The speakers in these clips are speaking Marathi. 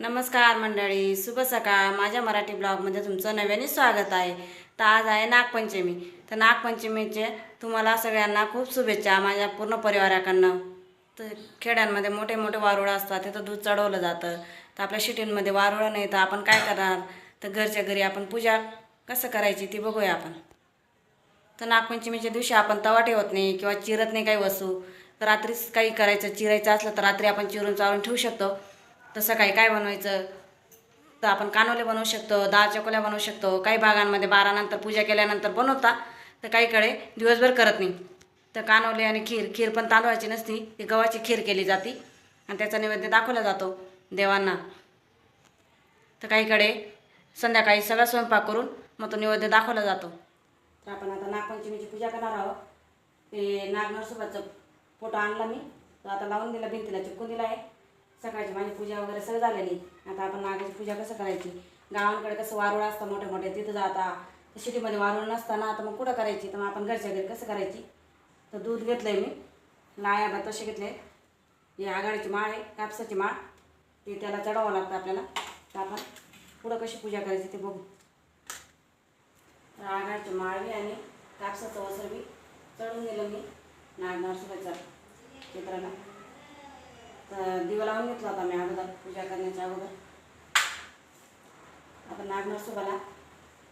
नमस्कार मंडळी शुभ सकाळ. माझ्या मराठी ब्लॉगमध्ये तुमचं नव्याने स्वागत आहे. तर आज आहे नागपंचमी. तर नागपंचमीचे तुम्हाला सगळ्यांना खूप शुभेच्छा माझ्या पूर्ण परिवाराकडनं. तर खेड्यांमध्ये मोठे मोठे वारुळं असतात तिथं दूध चढवलं जातं. तर आपल्या शिटींमध्ये वारुळं नाही तर आपण काय करणार? तर घरच्या घरी आपण पूजा कसं करायची ती बघूया आपण. तर नागपंचमीच्या दिवशी आपण तवा ठेवत नाही किंवा चिरत नाही काही वस्तू. तर रात्रीच काही करायचं चिरायचं असलं तर रात्री आपण चिरून चारून ठेवू शकतो. तसं काही काय बनवायचं? तर आपण कानोले बनवू शकतो दाळ चकोल्या बनवू शकतो. काही भागांमध्ये बारानंतर पूजा केल्यानंतर बनवता तर काहीकडे दिवसभर करत नाही. तर कानोले आणि खीर खीर पण तांदळाची नसती ती गव्हाची खीर केली जाते आणि त्याचा नैवेद्य दाखवला जातो देवांना. तर काहीकडे संध्याकाळी सगळा स्वयंपाक करून मग तो नैवेद्य दाखवला जातो. तर आपण आता नागपंचमीची पूजा करणार आहोत. ते नागनरसोबाचं फोटो आणला मी. तो आता लावून दिला भिंतीला चिपकून दिला आहे. सकाळची माझी पूजा वगैरे सगळं झालेली. आता आपण नागाची पूजा कसं करायची? गावांकडे कसं वारुळ असतं मोठे मोठे तिथं जाता. सिटीमध्ये वारुळ नसताना तर मग कुठं करायची? तर मग आपण घरच्या घरी कसं करायची? तर दूध घेतलं आहे मी. लाया बा तसे घेतले. हे आघाडीची माळ आहे कापसाची माळ. ते त्याला चढवावं लागतं आपल्याला. तर आपण पुढं कशी पूजा करायची ते बघू. तर माळ मी आणि कापसाचं वसर बी चढून दिलं मी. नाग नरसोबाच्या चित्राला. तर दिवा लावून घेतला होता मी अगोदर पूजा करण्याच्या अगोदर. आपण नाग नरसोबाला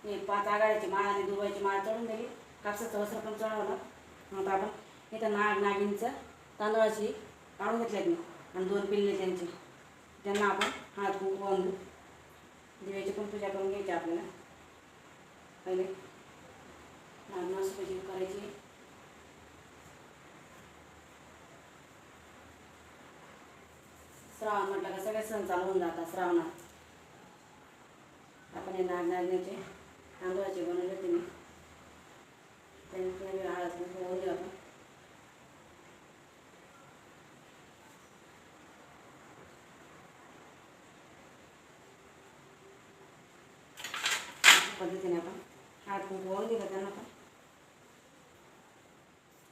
हे पाच आघाड्याची माळ आणि दुर्वाची माळ चढून दिली. कापसाचं वस्त्र पण चढवलं. मग आता आपण इथं नाग नागिनचं तांदळाची काढून घेतल्यात मी आणि दोन पिल्ले त्यांचे. त्यांना आपण हात कुंकू बांधू दिव्याची पण पूजा करून घ्यायची आपल्याला. पहिले नागनासोबाची करायची. श्रावण म्हटलं का सगळे सण चालू होऊन जातात श्रावणात. आपण हे नाग तांदळाचे बनवले होते मी. त्यांनी हळद कुंकू लावून आपण पद्धतीने आपण हात कुंकू वाहून दिलं त्यांना पण.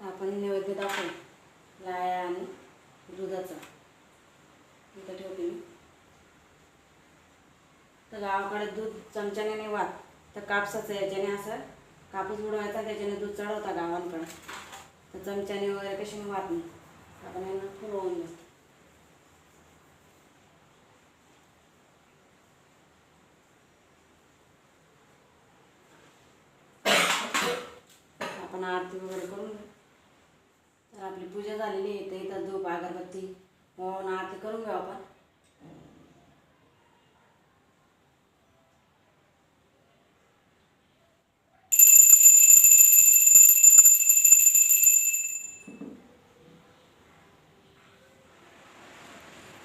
आपण नैवेद्य दाखवू. लाया आणि दुधाचा. इथं ठेवते मी. तर गावाकडे दूध चमच्याने नाही वात तर कापसाचं याच्याने असं कापूस उडवायचा त्याच्याने दूध चढवता गावांकडं. तर चमच्याने वगैरे कशाने वात नाही आपण यांना फुलवून होऊन आपण आरती वगैरे करून तर आपली पूजा झालेली आहे. तर इथं धूप अगरबत्ती हो ना आरती करून घेऊ आपण.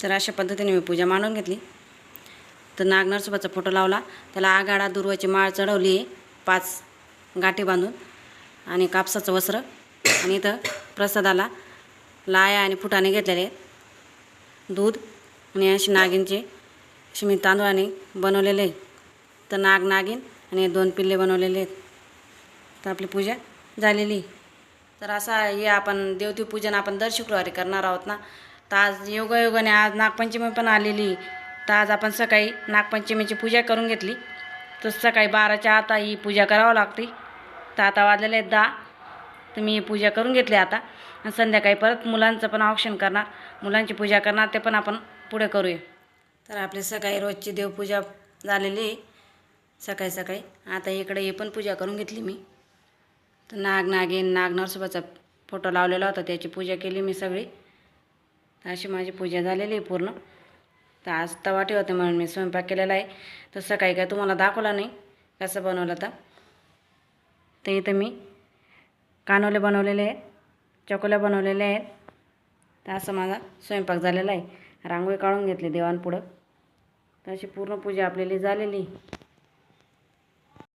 तर अशा पद्धतीने मी पूजा मांडून घेतली. तर नागनरसोबाचा फोटो लावला. त्याला आगाडा दुर्वाची माळ चढवली आहे पाच गाठी बांधून आणि कापसाचं वस्त्र. आणि इथं प्रसादाला लाया आणि फुटाने घेतलेले आहेत. दूध आणि अशी नागिनचे असे मी तांदूळाने बनवलेले तर नाग नागिन आणि दोन पिल्ले बनवलेले आहेत. तर आपली पूजा झालेली. तर असा हे आपण देवती पूजन आपण दर शुक्रवारी करणार आहोत ना. तर आज योगायोगाने आज नागपंचमी पण आलेली. तर आज आपण सकाळी नागपंचमीची पूजा करून घेतली. तर सकाळी बाराच्या आता ही पूजा करावं लागते. तर आता वाजलेले आहेत दहा. तर मी पूजा करून घेतली आता. आणि संध्याकाळी परत मुलांचं पण औक्षण करणार. मुलांची पूजा करणार ते पण आपण पुढे करूया. तर आपली सकाळी रोजची देवपूजा झालेली आहे. सकाळी सकाळी. आता इकडे हे पण पूजा करून घेतली मी. तर नाग नागिन नाग नरसोबाचा फोटो लावलेला होता त्याची पूजा केली मी सगळी. अशी माझी पूजा झालेली आहे पूर्ण. तर आज तवा ठेवते म्हणून मी स्वयंपाक केलेला आहे. तर सकाळी काय तुम्हाला दाखवला नाही. कसं बनवलं तर? ते इथं मी कानोले बनवलेले आहेत चकोल्या बनवलेल्या आहेत. तर असं माझा स्वयंपाक झालेला आहे. रांगोळी काढून घेतली देवांपुढं तर अशी पूर्ण पूजा आपलेली झालेली.